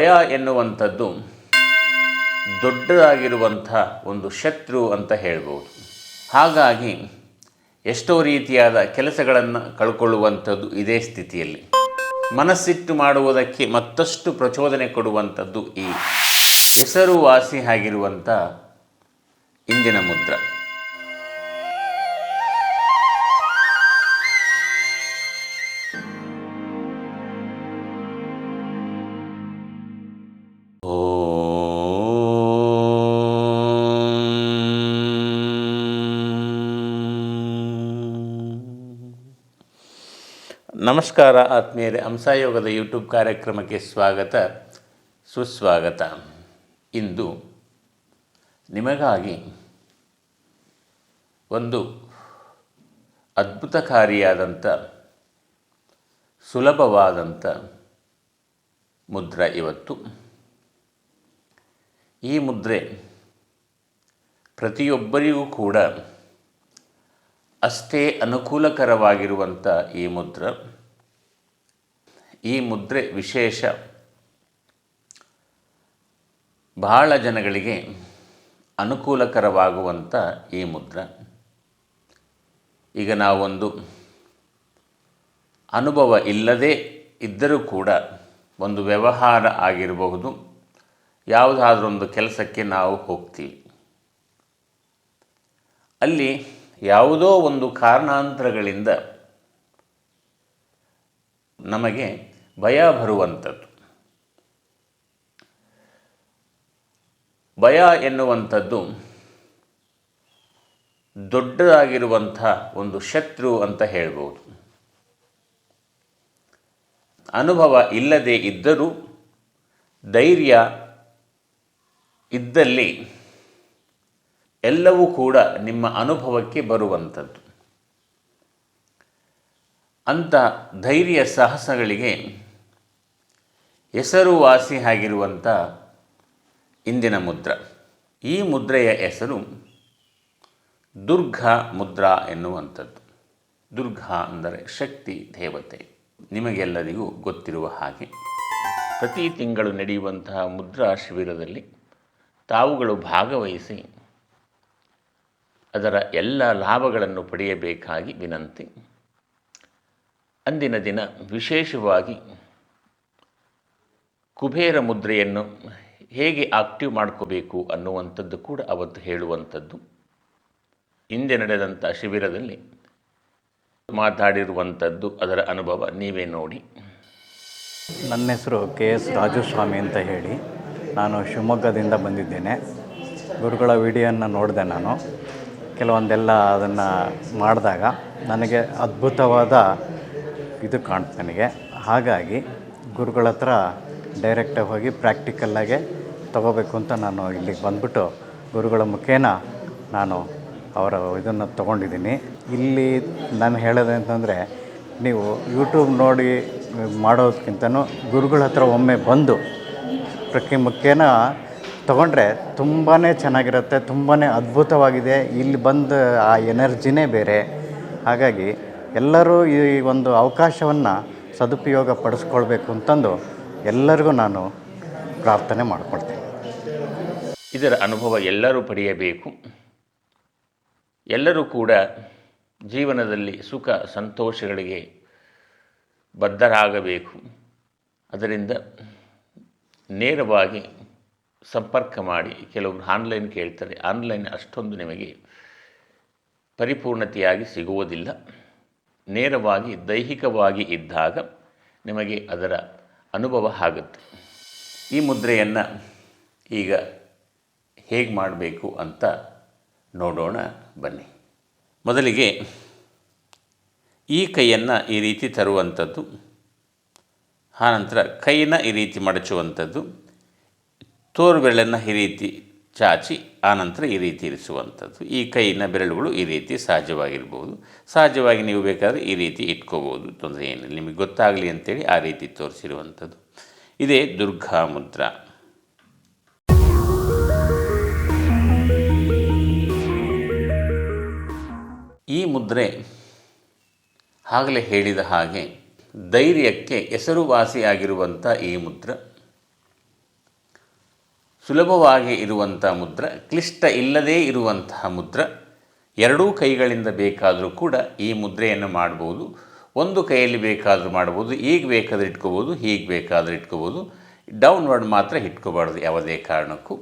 ಭಯ ಎನ್ನುವಂಥದ್ದು ದೊಡ್ಡದಾಗಿರುವಂಥ ಒಂದು ಶತ್ರು ಅಂತ ಹೇಳ್ಬೋದು. ಹಾಗಾಗಿ ಎಷ್ಟೋ ರೀತಿಯಾದ ಕೆಲಸಗಳನ್ನು ಕಳ್ಕೊಳ್ಳುವಂಥದ್ದು ಇದೇ ಸ್ಥಿತಿಯಲ್ಲಿ. ಮನಸ್ಸಿಟ್ಟು ಮಾಡುವುದಕ್ಕೆ ಮತ್ತಷ್ಟು ಪ್ರಚೋದನೆ ಕೊಡುವಂಥದ್ದು ಈ ಹೆಸರುವಾಸಿ ಆಗಿರುವಂಥ ಇಂದಿನ ಮುದ್ರ. ನಮಸ್ಕಾರ ಆತ್ಮೀಯರೇ, ಹಂಸಾಯೋಗದ ಯೂಟ್ಯೂಬ್ ಕಾರ್ಯಕ್ರಮಕ್ಕೆ ಸ್ವಾಗತ, ಸುಸ್ವಾಗತ. ಇಂದು ನಿಮಗಾಗಿ ಒಂದು ಅದ್ಭುತಕಾರಿಯಾದಂಥ, ಸುಲಭವಾದಂಥ ಮುದ್ರೆ ಇವತ್ತು. ಈ ಮುದ್ರೆ ಪ್ರತಿಯೊಬ್ಬರಿಗೂ ಕೂಡ ಅಷ್ಟೇ ಅನುಕೂಲಕರವಾಗಿರುವಂಥ ಈ ಮುದ್ರ, ಈ ಮುದ್ರೆ ವಿಶೇಷ. ಬಹಳ ಜನಗಳಿಗೆ ಅನುಕೂಲಕರವಾಗುವಂಥ ಈ ಮುದ್ರ. ಈಗ ನಾವೊಂದು ಅನುಭವ ಇಲ್ಲದೇ ಇದ್ದರೂ ಕೂಡ ಒಂದು ವ್ಯವಹಾರ ಆಗಿರಬಹುದು. ಯಾವುದಾದ್ರೊಂದು ಕೆಲಸಕ್ಕೆ ನಾವು ಹೋಗ್ತೀವಿ. ಅಲ್ಲಿ ಯಾವುದೋ ಒಂದು ಕಾರಣಾಂತರಗಳಿಂದ ನಮಗೆ ಭಯ ಬರುವಂಥದ್ದು. ಭಯ ಎನ್ನುವಂಥದ್ದು ದೊಡ್ಡದಾಗಿರುವಂಥ ಒಂದು ಶತ್ರು ಅಂತ ಹೇಳ್ಬೋದು. ಅನುಭವ ಇಲ್ಲದೆ ಇದ್ದರೂ ಧೈರ್ಯ ಇದ್ದಲ್ಲಿ ಎಲ್ಲವೂ ಕೂಡ ನಿಮ್ಮ ಅನುಭವಕ್ಕೆ ಬರುವಂಥದ್ದು. ಅಂಥ ಧೈರ್ಯ ಸಾಹಸಗಳಿಗೆ ಹೆಸರುವಾಸಿ ಆಗಿರುವಂಥ ಇಂದಿನ ಮುದ್ರ. ಈ ಮುದ್ರೆಯ ಹೆಸರು ದುರ್ಗಾ ಮುದ್ರಾ ಎನ್ನುವಂಥದ್ದು. ದುರ್ಗಾ ಅಂದರೆ ಶಕ್ತಿ, ದೇವತೆ. ನಿಮಗೆಲ್ಲರಿಗೂ ಗೊತ್ತಿರುವ ಹಾಗೆ ಪ್ರತಿ ತಿಂಗಳು ನಡೆಯುವಂತಹ ಮುದ್ರಾ ಶಿಬಿರದಲ್ಲಿ ತಾವುಗಳು ಭಾಗವಹಿಸಿ ಅದರ ಎಲ್ಲ ಲಾಭಗಳನ್ನು ಪಡೆಯಬೇಕಾಗಿ ವಿನಂತಿ. ಅಂದಿನ ದಿನ ವಿಶೇಷವಾಗಿ ಕುಬೇರ ಮುದ್ರೆಯನ್ನು ಹೇಗೆ ಆಕ್ಟಿವ್ ಮಾಡ್ಕೋಬೇಕು ಅನ್ನುವಂಥದ್ದು ಕೂಡ ಅವತ್ತು ಹೇಳುವಂಥದ್ದು. ಹಿಂದೆ ನಡೆದಂಥ ಶಿಬಿರದಲ್ಲಿ ಮಾತಾಡಿರುವಂಥದ್ದು, ಅದರ ಅನುಭವ ನೀವೇ ನೋಡಿ. ನನ್ನ ಹೆಸರು ಕೆ ಎಸ್ ರಾಜುಸ್ವಾಮಿ ಅಂತ ಹೇಳಿ. ನಾನು ಶಿವಮೊಗ್ಗದಿಂದ ಬಂದಿದ್ದೇನೆ. ಗುರುಗಳ ವಿಡಿಯೋನ ನೋಡಿದೆ ನಾನು. ಕೆಲವೊಂದೆಲ್ಲ ಅದನ್ನು ಮಾಡಿದಾಗ ನನಗೆ ಅದ್ಭುತವಾದ ಇದು ಕಾಣ್ತು ನನಗೆ. ಹಾಗಾಗಿ ಗುರುಗಳ ಹತ್ರ ಡೈರೆಕ್ಟಾಗಿ ಹೋಗಿ ಪ್ರಾಕ್ಟಿಕಲ್ಲಾಗೆ ತಗೋಬೇಕು ಅಂತ ನಾನು ಇಲ್ಲಿಗೆ ಬಂದ್ಬಿಟ್ಟು ಗುರುಗಳ ಮುಖೇನ ನಾನು ಅವರ ಇದನ್ನು ತೊಗೊಂಡಿದ್ದೀನಿ. ಇಲ್ಲಿ ನಾನು ಹೇಳೋದು ಅಂತಂದರೆ ನೀವು ಯೂಟ್ಯೂಬ್ ನೋಡಿ ಮಾಡೋದಕ್ಕಿಂತನೂ ಗುರುಗಳ ಹತ್ರ ಒಮ್ಮೆ ಬಂದು ಪ್ರತಿ ಮುಖೇನ ತೊಗೊಂಡ್ರೆ ತುಂಬಾ ಚೆನ್ನಾಗಿರುತ್ತೆ ತುಂಬಾ ಅದ್ಭುತವಾಗಿದೆ. ಇಲ್ಲಿ ಬಂದು ಆ ಎನರ್ಜಿನೇ ಬೇರೆ. ಹಾಗಾಗಿ ಎಲ್ಲರೂ ಈ ಒಂದು ಅವಕಾಶವನ್ನು ಸದುಪಯೋಗ ಪಡಿಸ್ಕೊಳ್ಬೇಕು ಅಂತಂದು ಎಲ್ಲರಿಗೂ ನಾನು ಪ್ರಾರ್ಥನೆ ಮಾಡಿಕೊಳ್ತೇನೆ. ಇದರ ಅನುಭವ ಎಲ್ಲರೂ ಪಡೆಯಬೇಕು. ಎಲ್ಲರೂ ಕೂಡ ಜೀವನದಲ್ಲಿ ಸುಖ, ಸಂತೋಷಗಳಿಗೆ ಬದ್ಧರಾಗಬೇಕು. ಅದರಿಂದ ನೇರವಾಗಿ ಸಂಪರ್ಕ ಮಾಡಿ ಕೆಲವರು ಆನ್ಲೈನ್ ಕೇಳ್ತಾರೆ. ಆನ್ಲೈನ್ ಅಷ್ಟೊಂದು ನಿಮಗೆ ಪರಿಪೂರ್ಣತೆಯಾಗಿ ಸಿಗುವುದಿಲ್ಲ. ನೇರವಾಗಿ, ದೈಹಿಕವಾಗಿ ಇದ್ದಾಗ ನಿಮಗೆ ಅದರ ಅನುಭವ ಆಗುತ್ತೆ. ಈ ಮುದ್ರೆಯನ್ನು ಈಗ ಹೇಗೆ ಮಾಡಬೇಕು ಅಂತ ನೋಡೋಣ, ಬನ್ನಿ. ಮೊದಲಿಗೆ ಈ ಕೈಯನ್ನು ಈ ರೀತಿ ತರುವಂಥದ್ದು ಆನಂತರ ಕೈನ ಈ ರೀತಿ ಮಡಚುವಂಥದ್ದು ತೋರು ಬೆರಳನ್ನು ಈ ರೀತಿ ಚಾಚಿ ಆನಂತರ ಈ ರೀತಿ ಇರಿಸುವಂಥದ್ದು. ಈ ಕೈನ ಬೆರಳುಗಳು ಈ ರೀತಿ ಸಹಜವಾಗಿರ್ಬೋದು. ಸಹಜವಾಗಿ ನೀವು ಬೇಕಾದರೆ ಈ ರೀತಿ ಇಟ್ಕೋಬೋದು. ತೊಂದರೆ ಏನಿಲ್ಲ. ನಿಮಗೆ ಗೊತ್ತಾಗಲಿ ಅಂತೇಳಿ ಆ ರೀತಿ ತೋರಿಸಿರುವಂಥದ್ದು. ಇದೇ ದುರ್ಗಾ ಮುದ್ರಾ ಈ ಮುದ್ರೆ ಆಗಲೇ ಹೇಳಿದ ಹಾಗೆ ಧೈರ್ಯಕ್ಕೆ ಹೆಸರುವಾಸಿಯಾಗಿರುವಂಥ ಈ ಮುದ್ರ ಸುಲಭವಾಗಿ ಇರುವಂಥ ಮುದ್ರ, ಕ್ಲಿಷ್ಟ ಇಲ್ಲದೇ ಇರುವಂತಹ ಮುದ್ರ, ಎರಡೂ ಕೈಗಳಿಂದ ಬೇಕಾದರೂ ಕೂಡ ಈ ಮುದ್ರೆಯನ್ನು ಮಾಡ್ಬೋದು. ಒಂದು ಕೈಯಲ್ಲಿ ಬೇಕಾದರೂ ಮಾಡ್ಬೋದು ಈಗ ಬೇಕಾದರೆ ಇಟ್ಕೋಬೋದು, ಹೀಗೆ ಬೇಕಾದರೆ ಇಟ್ಕೋಬೋದು. ಡೌನ್ವರ್ಡ್ ಮಾತ್ರ ಇಟ್ಕೋಬಾರ್ದು ಯಾವುದೇ ಕಾರಣಕ್ಕೂ.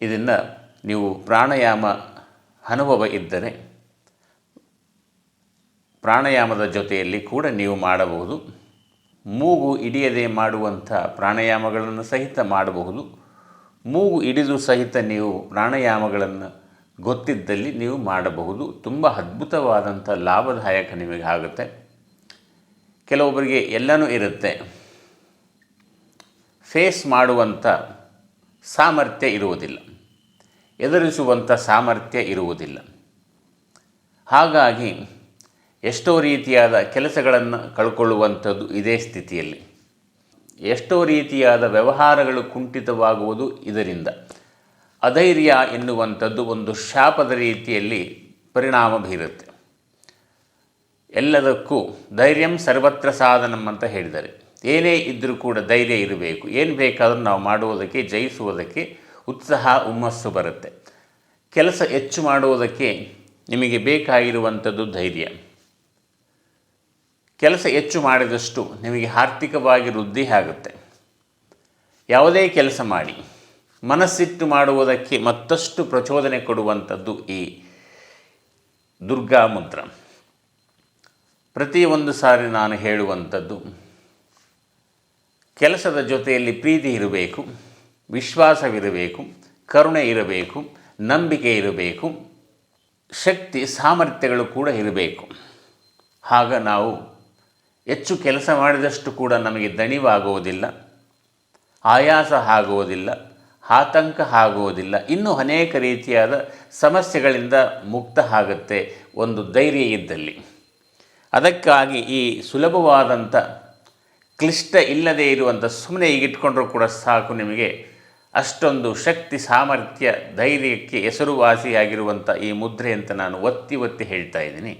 ಇದನ್ನು ನೀವು ಪ್ರಾಣಾಯಾಮ ಅನುಭವ ಇದ್ದರೆ ಪ್ರಾಣಾಯಾಮದ ಜೊತೆಯಲ್ಲಿ ಕೂಡ ನೀವು ಮಾಡಬಹುದು. ಮೂಗು ಹಿಡಿಯದೆ ಮಾಡುವಂಥ ಪ್ರಾಣಾಯಾಮಗಳನ್ನು ಸಹಿತ ಮಾಡಬಹುದು. ಮೂಗು ಹಿಡಿದು ಸಹಿತ ನೀವು ಪ್ರಾಣಾಯಾಮಗಳನ್ನು ಗೊತ್ತಿದ್ದಲ್ಲಿ ನೀವು ಮಾಡಬಹುದು. ತುಂಬ ಅದ್ಭುತವಾದಂಥ ಲಾಭದಾಯಕ ನಿಮಗೆ ಆಗುತ್ತೆ. ಕೆಲವೊಬ್ಬರಿಗೆ ಎಲ್ಲನೂ ಇರುತ್ತೆ. ಫೇಸ್ ಮಾಡುವಂಥ ಸಾಮರ್ಥ್ಯ ಇರುವುದಿಲ್ಲ. ಎದುರಿಸುವಂಥ ಸಾಮರ್ಥ್ಯ ಇರುವುದಿಲ್ಲ. ಹಾಗಾಗಿ ಎಷ್ಟೋ ರೀತಿಯಾದ ಕೆಲಸಗಳನ್ನು ಕಳ್ಕೊಳ್ಳುವಂಥದ್ದು ಇದೇ ಸ್ಥಿತಿಯಲ್ಲಿ. ಎಷ್ಟೋ ರೀತಿಯಾದ ವ್ಯವಹಾರಗಳು ಕುಂಠಿತವಾಗುವುದು ಇದರಿಂದ. ಅಧೈರ್ಯ ಎನ್ನುವಂಥದ್ದು ಒಂದು ಶಾಪದ ರೀತಿಯಲ್ಲಿ ಪರಿಣಾಮ ಬೀರುತ್ತೆ. ಎಲ್ಲದಕ್ಕೂ ಧೈರ್ಯಂ ಸರ್ವತ್ರ ಸಾಧನಂ ಅಂತ ಹೇಳಿದ್ದಾರೆ. ಏನೇ ಇದ್ದರೂ ಕೂಡ ಧೈರ್ಯ ಇರಬೇಕು. ಏನು ಬೇಕಾದರೂ ನಾವು ಮಾಡುವುದಕ್ಕೆ, ಜಯಿಸುವುದಕ್ಕೆ ಉತ್ಸಾಹ, ಹುಮ್ಮಸ್ಸು ಬರುತ್ತೆ. ಕೆಲಸ ಹೆಚ್ಚು ಮಾಡುವುದಕ್ಕೆ ನಿಮಗೆ ಬೇಕಾಗಿರುವಂಥದ್ದು ಧೈರ್ಯ. ಕೆಲಸ ಹೆಚ್ಚು ಮಾಡಿದಷ್ಟು ನಿಮಗೆ ಆರ್ಥಿಕವಾಗಿ ವೃದ್ಧಿ ಆಗುತ್ತೆ. ಯಾವುದೇ ಕೆಲಸ ಮಾಡಿ, ಮನಸ್ಸಿಟ್ಟು ಮಾಡುವುದಕ್ಕೆ ಮತ್ತಷ್ಟು ಪ್ರಚೋದನೆ ಕೊಡುವಂಥದ್ದು ಈ ದುರ್ಗಾ ಮುದ್ರ ಪ್ರತಿಯೊಂದು ಸಾರಿ ನಾನು ಹೇಳುವಂಥದ್ದು, ಕೆಲಸದ ಜೊತೆಯಲ್ಲಿ ಪ್ರೀತಿ ಇರಬೇಕು, ವಿಶ್ವಾಸವಿರಬೇಕು, ಕರುಣೆ ಇರಬೇಕು, ನಂಬಿಕೆ ಇರಬೇಕು, ಶಕ್ತಿ, ಸಾಮರ್ಥ್ಯಗಳು ಕೂಡ ಇರಬೇಕು. ಆಗ ನಾವು ಹೆಚ್ಚು ಕೆಲಸ ಮಾಡಿದಷ್ಟು ಕೂಡ ನಮಗೆ ದಣಿವಾಗುವುದಿಲ್ಲ, ಆಯಾಸ ಆಗುವುದಿಲ್ಲ, ಆತಂಕ ಆಗುವುದಿಲ್ಲ. ಇನ್ನೂ ಅನೇಕ ರೀತಿಯಾದ ಸಮಸ್ಯೆಗಳಿಂದ ಮುಕ್ತ ಆಗುತ್ತೆ ಒಂದು ಧೈರ್ಯ ಇದ್ದಲ್ಲಿ. ಅದಕ್ಕಾಗಿ ಈ ಸುಲಭವಾದಂಥ ಕ್ಲಿಷ್ಟ ಇಲ್ಲದೇ ಇರುವಂಥ ಸುಮ್ಮನೆ ಈಗ ಇಟ್ಕೊಂಡ್ರೂ ಕೂಡ ಸಾಕು ನಿಮಗೆ ಅಷ್ಟೊಂದು ಶಕ್ತಿ, ಸಾಮರ್ಥ್ಯ, ಧೈರ್ಯಕ್ಕೆ ಹೆಸರುವಾಸಿಯಾಗಿರುವಂಥ ಈ ಮುದ್ರೆ ಅಂತ ನಾನು ಒತ್ತಿ ಒತ್ತಿ ಹೇಳ್ತಾ ಇದ್ದೀನಿ.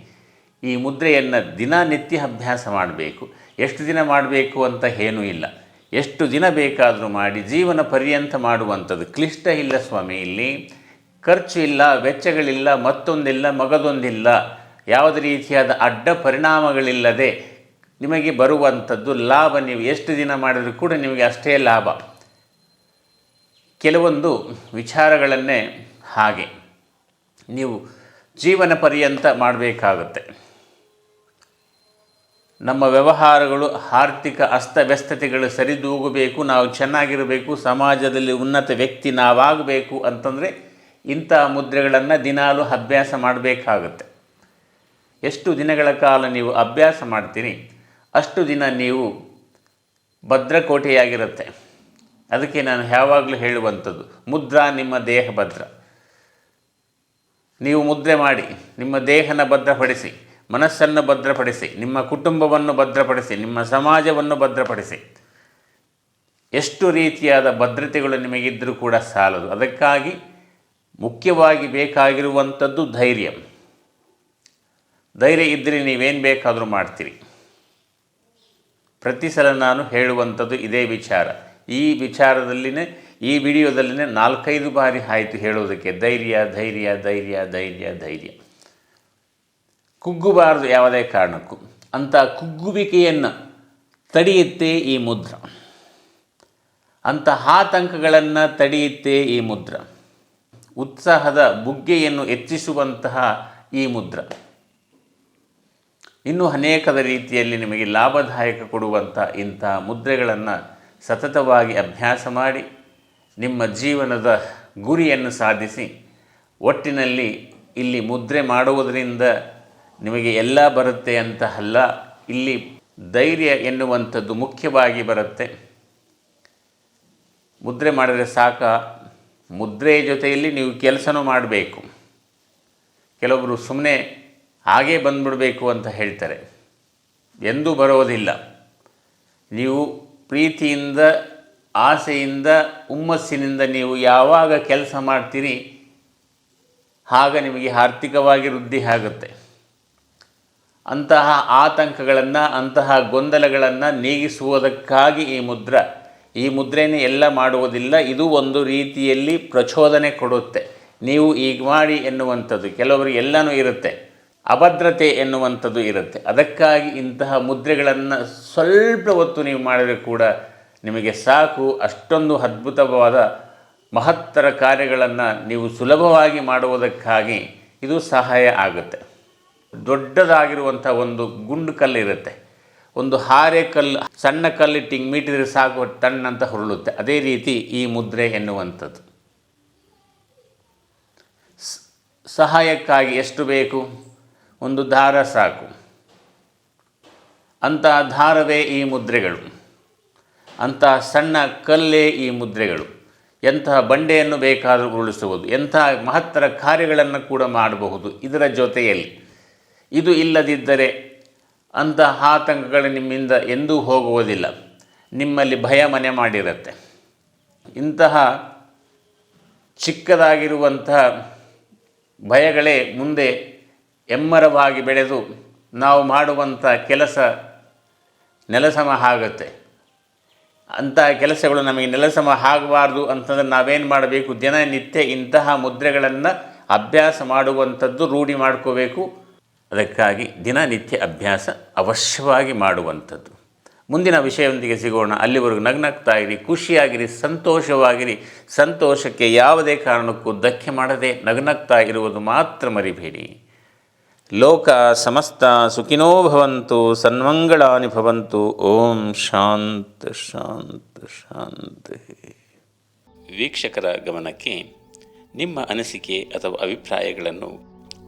ಈ ಮುದ್ರೆಯನ್ನು ದಿನನಿತ್ಯ ಅಭ್ಯಾಸ ಮಾಡಬೇಕು. ಎಷ್ಟು ದಿನ ಮಾಡಬೇಕು ಅಂತ ಏನೂ ಇಲ್ಲ. ಎಷ್ಟು ದಿನ ಬೇಕಾದರೂ ಮಾಡಿ ಜೀವನ ಪರ್ಯಂತ ಮಾಡುವಂಥದ್ದು. ಕ್ಲಿಷ್ಟ ಇಲ್ಲ ಸ್ವಾಮಿ ಇಲ್ಲಿ. ಖರ್ಚು ಇಲ್ಲ, ವೆಚ್ಚಗಳಿಲ್ಲ, ಮತ್ತೊಂದಿಲ್ಲ, ಮಗದೊಂದಿಲ್ಲ. ಯಾವುದೇ ರೀತಿಯಾದ ಅಡ್ಡ ಪರಿಣಾಮಗಳಿಲ್ಲದೆ ನಿಮಗೆ ಬರುವಂಥದ್ದು ಲಾಭ. ನೀವು ಎಷ್ಟು ದಿನ ಮಾಡಿದರೂ ಕೂಡ ನಿಮಗೆ ಅಷ್ಟೇ ಲಾಭ. ಕೆಲವೊಂದು ವಿಚಾರಗಳನ್ನೇ ಹಾಗೆ. ನೀವು ಜೀವನ ಪರ್ಯಂತ ಮಾಡಬೇಕಾಗುತ್ತೆ. ನಮ್ಮ ವ್ಯವಹಾರಗಳು ಆರ್ಥಿಕ ಅಸ್ತವ್ಯಸ್ತತೆಗಳು ಸರಿದೂಗಬೇಕು, ನಾವು ಚೆನ್ನಾಗಿರಬೇಕು, ಸಮಾಜದಲ್ಲಿ ಉನ್ನತ ವ್ಯಕ್ತಿ ನಾವಾಗಬೇಕು ಅಂತಂದರೆ ಇಂಥ ಮುದ್ರೆಗಳನ್ನು ದಿನಾಲೂ ಅಭ್ಯಾಸ ಮಾಡಬೇಕಾಗುತ್ತೆ. ಎಷ್ಟು ದಿನಗಳ ಕಾಲ ನೀವು ಅಭ್ಯಾಸ ಮಾಡ್ತೀರಿ, ಅಷ್ಟು ದಿನ ನೀವು ಭದ್ರಕೋಟೆಯಾಗಿರುತ್ತೆ. ಅದಕ್ಕೆ ನಾನು ಯಾವಾಗಲೂ ಹೇಳುವಂಥದ್ದು, ಮುದ್ರಾ ನಿಮ್ಮ ದೇಹ ಭದ್ರ. ನೀವು ಮುದ್ರೆ ಮಾಡಿ, ನಿಮ್ಮ ದೇಹನ ಭದ್ರಪಡಿಸಿ. ಮನಸ್ಸನ್ನು ಭದ್ರಪಡಿಸಿ, ನಿಮ್ಮ ಕುಟುಂಬವನ್ನು ಭದ್ರಪಡಿಸಿ, ನಿಮ್ಮ ಸಮಾಜವನ್ನು ಭದ್ರಪಡಿಸಿ. ಎಷ್ಟು ರೀತಿಯಾದ ಭದ್ರತೆಗಳು ನಿಮಗಿದ್ದರೂ ಕೂಡ ಸಾಲದು. ಅದಕ್ಕಾಗಿ ಮುಖ್ಯವಾಗಿ ಬೇಕಾಗಿರುವಂಥದ್ದು ಧೈರ್ಯ. ಧೈರ್ಯ ಇದ್ದರೆ ನೀವೇನು ಬೇಕಾದರೂ ಮಾಡ್ತೀರಿ. ಪ್ರತಿ ಸಲ ನಾನು ಹೇಳುವಂಥದ್ದು ಇದೇ ವಿಚಾರ. ಈ ವಿಚಾರದಲ್ಲಿನೇ, ಈ ವಿಡಿಯೋದಲ್ಲಿನೇ ನಾಲ್ಕೈದು ಬಾರಿ ಆಯಿತು ಹೇಳೋದಕ್ಕೆ ಧೈರ್ಯ ಧೈರ್ಯ ಧೈರ್ಯ ಧೈರ್ಯ ಧೈರ್ಯ. ಕುಗ್ಗಬಾರದು ಯಾವುದೇ ಕಾರಣಕ್ಕೂ. ಅಂಥ ಕುಗ್ಗುವಿಕೆಯನ್ನು ತಡೆಯುತ್ತೆ ಈ ಮುದ್ರ. ಅಂತಹ ಆತಂಕಗಳನ್ನು ತಡೆಯುತ್ತೆ ಈ ಮುದ್ರ. ಉತ್ಸಾಹದ ಬುಗ್ಗೆಯನ್ನು ಹೆಚ್ಚಿಸುವಂತಹ ಈ ಮುದ್ರ. ಇನ್ನೂ ಅನೇಕದ ರೀತಿಯಲ್ಲಿ ನಿಮಗೆ ಲಾಭದಾಯಕ ಕೊಡುವಂಥ ಇಂಥ ಮುದ್ರೆಗಳನ್ನು ಸತತವಾಗಿ ಅಭ್ಯಾಸ ಮಾಡಿ, ನಿಮ್ಮ ಜೀವನದ ಗುರಿಯನ್ನು ಸಾಧಿಸಿ, ಒಟ್ಟಿನಲ್ಲಿ ಇಲ್ಲಿ ಮುದ್ರೆ ಮಾಡುವುದರಿಂದ ನಿಮಗೆ ಎಲ್ಲ ಬರುತ್ತೆ ಅಂತ ಅಲ್ಲ, ಇಲ್ಲಿ ಧೈರ್ಯ ಎನ್ನುವಂಥದ್ದು ಮುಖ್ಯವಾಗಿ ಬರುತ್ತೆ. ಮುದ್ರೆ ಮಾಡಿದರೆ ಸಾಕ ಮುದ್ರೆಯ ಜೊತೆಯಲ್ಲಿ ನೀವು ಕೆಲಸನೂ ಮಾಡಬೇಕು. ಕೆಲವೊಬ್ಬರು ಸುಮ್ಮನೆ ಹಾಗೇ ಬಂದ್ಬಿಡಬೇಕು ಅಂತ ಹೇಳ್ತಾರೆ. ಎಂದೂ ಬರೋದಿಲ್ಲ. ನೀವು ಪ್ರೀತಿಯಿಂದ, ಆಸೆಯಿಂದ, ಹುಮ್ಮಸ್ಸಿನಿಂದ ನೀವು ಯಾವಾಗ ಕೆಲಸ ಮಾಡ್ತೀರಿ ಆಗ ನಿಮಗೆ ಆರ್ಥಿಕವಾಗಿ ವೃದ್ಧಿ ಆಗುತ್ತೆ. ಅಂತಹ ಆತಂಕಗಳನ್ನು, ಅಂತಹ ಗೊಂದಲಗಳನ್ನು ನೀಗಿಸುವುದಕ್ಕಾಗಿ ಈ ಮುದ್ರ. ಈ ಮುದ್ರೆಯನ್ನು ಎಲ್ಲ ಮಾಡುವುದಿಲ್ಲ, ಇದು ಒಂದು ರೀತಿಯಲ್ಲಿ ಪ್ರಚೋದನೆ ಕೊಡುತ್ತೆ. ನೀವು ಈಗ ಮಾಡಿ ಎನ್ನುವಂಥದ್ದು, ಕೆಲವರು ಎಲ್ಲನೂ ಇರುತ್ತೆ. ಅಭದ್ರತೆ ಎನ್ನುವಂಥದ್ದು ಇರುತ್ತೆ. ಅದಕ್ಕಾಗಿ ಇಂತಹ ಮುದ್ರೆಗಳನ್ನು ಸ್ವಲ್ಪ ಹೊತ್ತು ನೀವು ಮಾಡಿದರೆ ಕೂಡ ನಿಮಗೆ ಸಾಕು. ಅಷ್ಟೊಂದು ಅದ್ಭುತವಾದ, ಮಹತ್ತರ ಕಾರ್ಯಗಳನ್ನು ನೀವು ಸುಲಭವಾಗಿ ಮಾಡುವುದಕ್ಕಾಗಿ ಇದು ಸಹಾಯ ಆಗುತ್ತೆ. ದೊಡ್ಡದಾಗಿರುವಂಥ ಒಂದು ಗುಂಡು ಕಲ್ಲು ಇರುತ್ತೆ ಒಂದು ಹಾರೆ ಕಲ್ಲು, ಸಣ್ಣ ಕಲ್ಲಿಟ್ಟು ಹಿಂಗೆ ಮೀಟಿದ್ರೆ ಸಾಕು, ತಣ್ಣಂತ ಹೊರಳುತ್ತೆ. ಅದೇ ರೀತಿ ಈ ಮುದ್ರೆ ಎನ್ನುವಂಥದ್ದು. ಸಹಾಯಕ್ಕಾಗಿ ಎಷ್ಟು ಬೇಕು? ಒಂದು ದಾರ ಸಾಕು. ಅಂತಹ ದಾರವೇ ಈ ಮುದ್ರೆಗಳು. ಅಂತಹ ಸಣ್ಣ ಕಲ್ಲೇ ಈ ಮುದ್ರೆಗಳು. ಎಂತಹ ಬಂಡೆಯನ್ನು ಬೇಕಾದರೂ ಉರುಳಿಸಬಹುದು. ಎಂತಹ ಮಹತ್ತರ ಕಾರ್ಯಗಳನ್ನು ಕೂಡ ಮಾಡಬಹುದು. ಇದರ ಜೊತೆಯಲ್ಲಿ ಇದು ಇಲ್ಲದಿದ್ದರೆ ಅಂತಹ ಆತಂಕಗಳು ನಿಮ್ಮಿಂದ ಎಂದೂ ಹೋಗುವುದಿಲ್ಲ. ನಿಮ್ಮಲ್ಲಿ ಭಯ ಮನೆ ಮಾಡಿರುತ್ತೆ. ಇಂತಹ ಚಿಕ್ಕದಾಗಿರುವಂತಹ ಭಯಗಳೇ ಮುಂದೆ ಎಮ್ಮರವಾಗಿ ಬೆಳೆದು ನಾವು ಮಾಡುವಂಥ ಕೆಲಸ ನೆಲಸಮ ಆಗುತ್ತೆ. ಅಂತಹ ಕೆಲಸಗಳು ನಮಗೆ ನೆಲಸಮ ಆಗಬಾರ್ದು ಅಂತಂದರೆ ನಾವೇನು ಮಾಡಬೇಕು? ದಿನನಿತ್ಯ ಇಂತಹ ಮುದ್ರೆಗಳನ್ನು ಅಭ್ಯಾಸ ಮಾಡುವಂಥದ್ದು ರೂಢಿ ಮಾಡ್ಕೋಬೇಕು. ಅದಕ್ಕಾಗಿ ದಿನನಿತ್ಯ ಅಭ್ಯಾಸ ಅವಶ್ಯವಾಗಿ ಮಾಡುವಂಥದ್ದು. ಮುಂದಿನ ವಿಷಯದೊಂದಿಗೆ ಸಿಗೋಣ. ಅಲ್ಲಿವರೆಗೂ ನಗ್ನಗ್ತಾ ಇರಿ, ಖುಷಿಯಾಗಿರಿ, ಸಂತೋಷವಾಗಿರಿ. ಸಂತೋಷಕ್ಕೆ ಯಾವುದೇ ಕಾರಣಕ್ಕೂ ಧಕ್ಕೆ ಮಾಡದೆ ನಗ್ನಗ್ತಾ ಇರುವುದು ಮಾತ್ರ ಮರಿಬೇಡಿ. ಲೋಕ ಸಮಸ್ತ ಸುಖಿನೋ ಭವಂತು, ಸನ್ಮಂಗಳಾನಿ ಭವಂತು. ಓಂ ಶಾಂತ ಶಾಂತ, ಶಾಂತಿ. ವೀಕ್ಷಕರ ಗಮನಕ್ಕೆ ನಿಮ್ಮ ಅನಿಸಿಕೆ ಅಥವಾ ಅಭಿಪ್ರಾಯಗಳನ್ನು